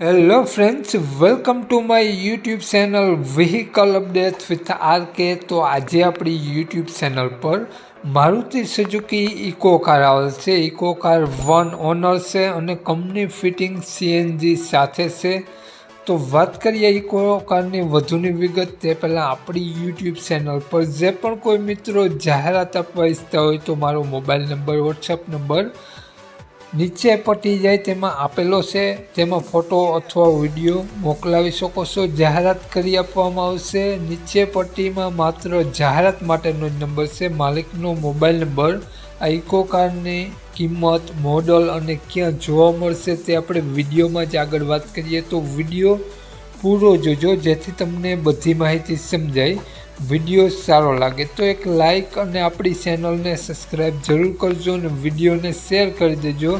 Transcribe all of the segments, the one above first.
Hello friends welcome to my YouTube channel vehicle update with R K તો આજે આપણી YouTube channel પર Maruti Suzuki eco car આવેલ છે. ઇકો કાર વન ઓનર છે અને કંપની ફિટિંગ સીએનજી સાથે છે. તો વાત કરીએ ઇકો કારની વધુની વિગત, તે પહેલાં આપણી યુટ્યુબ ચેનલ પર જે પણ કોઈ મિત્રો જાહેરાત આપવા ઈચ્છતા હોય તો મારો મોબાઈલ નંબર વોટ્સઅપ નંબર નીચે પટ્ટી જાય તેમાં આપેલો છે. તેમાં ફોટો અથવા વીડિયો મોકલાવી શકો છો. જાહેરાત કરી આપવામાં આવશે. નીચે પટ્ટીમાં માત્ર જાહેરાત માટેનો જ નંબર છે. માલિકનો મોબાઈલ નંબર આ ઇકો કારની કિંમત, મોડલ અને ક્યાં જોવા મળશે તે આપણે વિડીયોમાં જ આગળ વાત કરીએ. તો વીડિયો પૂરો જોજો જેથી તમને બધી માહિતી સમજાય. વીડિયો સારો લાગે તો એક લાઈક અને આપણી ચેનલને સબસ્ક્રાઈબ જરૂર કરજો અને વિડીયોને શેર કરી દેજો.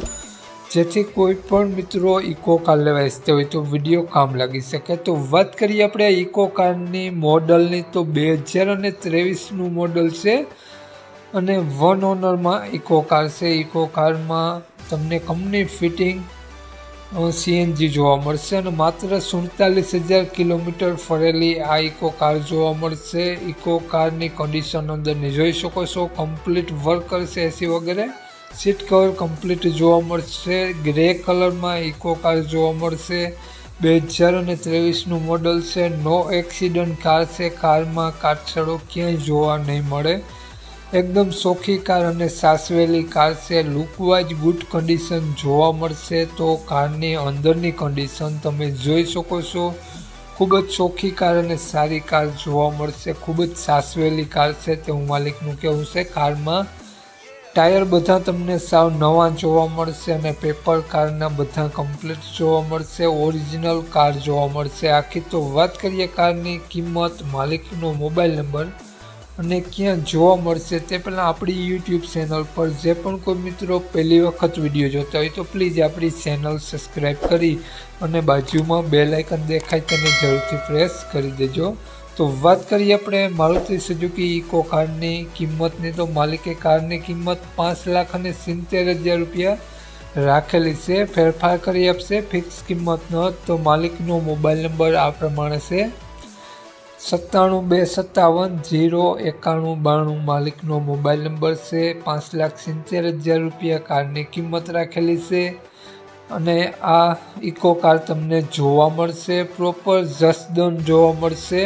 જેથી કોઈ પણ મિત્રો ઇકો કાર લેવા ઈચ્છતા હોય તો વીડિયો કામ લાગી શકે. તો વાત કરીએ આપણે ઇકો કારની મોડલની તો બે હજાર અને ત્રેવીસનું મોડલ છે અને વન ઓનરમાં ઇકો કાર છે. ઇકો કારમાં તમને કંપની ફિટિંગ સીએનજી જોવા મળશે અને માત્ર સુડતાલીસ હજાર કિલોમીટર ફરેલી આ ઇકો કાર જોવા મળશે. ઇકો કારની કન્ડિશન અંદરની જોઈ શકો છો. કમ્પ્લીટ વર્ક કરશે એસી વગેરે. સીટ કવર કમ્પ્લીટ જોવા મળશે. ગ્રે કલરમાં ઇકો કાર જોવા મળશે. બે હજાર અને ત્રેવીસનું મોડલ છે. નો એક્સિડન્ટ કાર છે. કારમાં કાટછડો ક્યાંય જોવા નહીં મળે. એકદમ સોખી કાર અને સાસવેલી કાર છે. લુકવાઇઝ ગુડ કન્ડિશન જોવા મળશે તો કારની અંદરની કન્ડિશન તમે જોઈ શકો છો. ખૂબ જ ચોખ્ખી કાર અને સારી કાર જોવા મળશે. ખૂબ જ સાસવેલી કાર છે તે હું માલિકનું કહેવું છે. કારમાં ટાયર બધા તમને સાવ નવા જોવા મળશે અને પેપર કારના બધા કમ્પ્લીટ જોવા મળશે. ઓરિજિનલ કાર જોવા મળશે. આખી તો વાત કરીએ કારની કિંમત, માલિકનો મોબાઈલ નંબર અને ક્યાં જોવા મળશે તે પહેલાં આપણી યુટ્યુબ ચેનલ પર જે પણ કોઈ મિત્રો પહેલી વખત વીડિયો જોતા હોય તો પ્લીઝ આપણી ચેનલ સબસ્ક્રાઈબ કરી અને બાજુમાં બે લાઇકન દેખાય તેને જરૂરથી પ્રેસ કરી દેજો. તો વાત કરીએ આપણે મારુતિ સુઝુકી ઇકો કારની કિંમતની. તો માલિકે કારની કિંમત પાંચ લાખ અને સિત્તેર હજાર રૂપિયા રાખેલી છે. ફેરફાર કરી આપશે. ફિક્સ કિંમત ન તો માલિકનો મોબાઈલ નંબર આ પ્રમાણે છે. સત્તાણું બે સત્તાવન જીરો એકાણું બાણું માલિકનો મોબાઈલ નંબર છે. પાંચ લાખ સિત્તેર હજાર રૂપિયા કારની કિંમત રાખેલી છે અને આ ઇકો કાર તમને જોવા મળશે. પ્રોપર જસદન જોવા મળશે.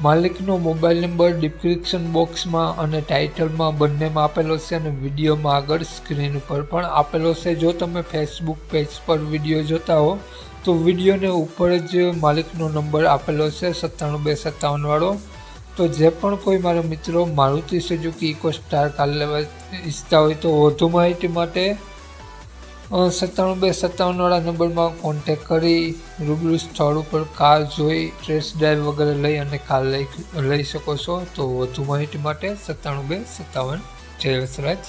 માલિકનો મોબાઈલ નંબર ડિસ્ક્રિપ્શન બોક્સમાં અને ટાઇટલમાં બંનેમાં આપેલો છે અને વિડીયોમાં આગળ સ્ક્રીન ઉપર પણ આપેલો છે. જો તમે ફેસબુક પેજ પર વીડિયો જોતા હો તો વિડીયોને ઉપર જ માલિકનો નંબર આપેલો છે, સત્તાણું બે સત્તાવનવાળો તો જે પણ કોઈ મારા મિત્રો Maruti Suzuki Eeco star car લેવા ઈચ્છતા હોય તો વધુ માહિતી માટે સત્તાણું બે સત્તાવનવાળા નંબરમાં કોન્ટેક કરી, રૂબરૂ સ્થળ ઉપર કાર જોઈ ટ્રેસ ડ્રાઈવ વગેરે લઈ અને કાર લઈ લઈ શકો છો. તો વધુ માહિતી માટે સત્તાણું બે સત્તાવન જય વસરાજ